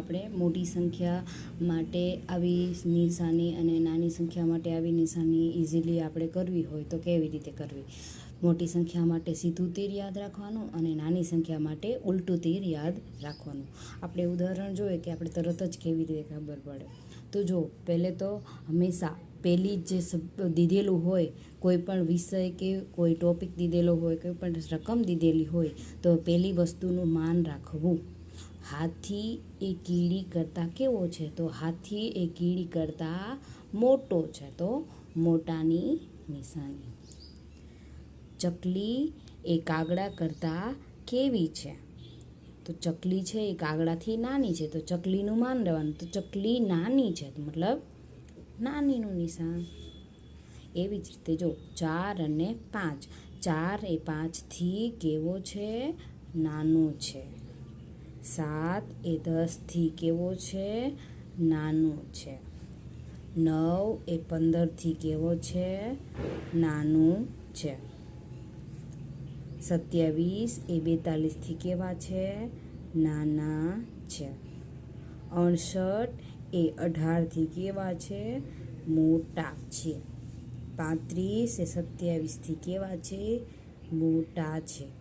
આપણે મોટી સંખ્યા માટે આવી નિશાની અને નાની સંખ્યા માટે આવી નિશાની ઇઝીલી આપણે કરવી હોય તો કેવી રીતે કરવી? મોટી સંખ્યા માટે સીધું તીર યાદ રાખવાનું અને નાની સંખ્યા માટે ઉલટું તીર યાદ રાખવાનું. આપણે ઉદાહરણ જોઈએ કે આપણે તરત જ કેવી રીતે ખબર પડે? તો જો, પહેલે તો હંમેશા પહેલી જે દીધેલું હોય, કોઈ પણ વિષય કે કોઈ ટોપિક દીધેલો હોય, કોઈ પણ રકમ દીધેલી હોય, તો પહેલી વસ્તુનું માન રાખવું. હાથી એ કીડી કરતાં કેવો છે? તો હાથી એ કીડી કરતાં મોટો છે. તો મોટાની નિશાની. ચકલી એ કાગડા કરતાં કેવી છે? તો ચકલી છે એ કાગડાથી નાની છે. તો ચકલીનું માન રહેવાનું. તો ચકલી નાની છે. મતલબ નાનીનું નિશાન. એવી જ રીતે જો ચાર અને પાંચ. ચાર એ પાંચથી કેવો છે? નાનો છે. સાત એ દસથી કેવો છે? નાનો છે. નવ એ પંદરથી કેવો છે? નાનું છે. સત્યાવીસ એ બેતાલીસથી કેવા છે? નાના છે. અડસઠ એ અઢારથી કેવા છે? મોટા છે. પાંત્રીસ એ સત્યાવીસથી કેવા છે? મોટા છે.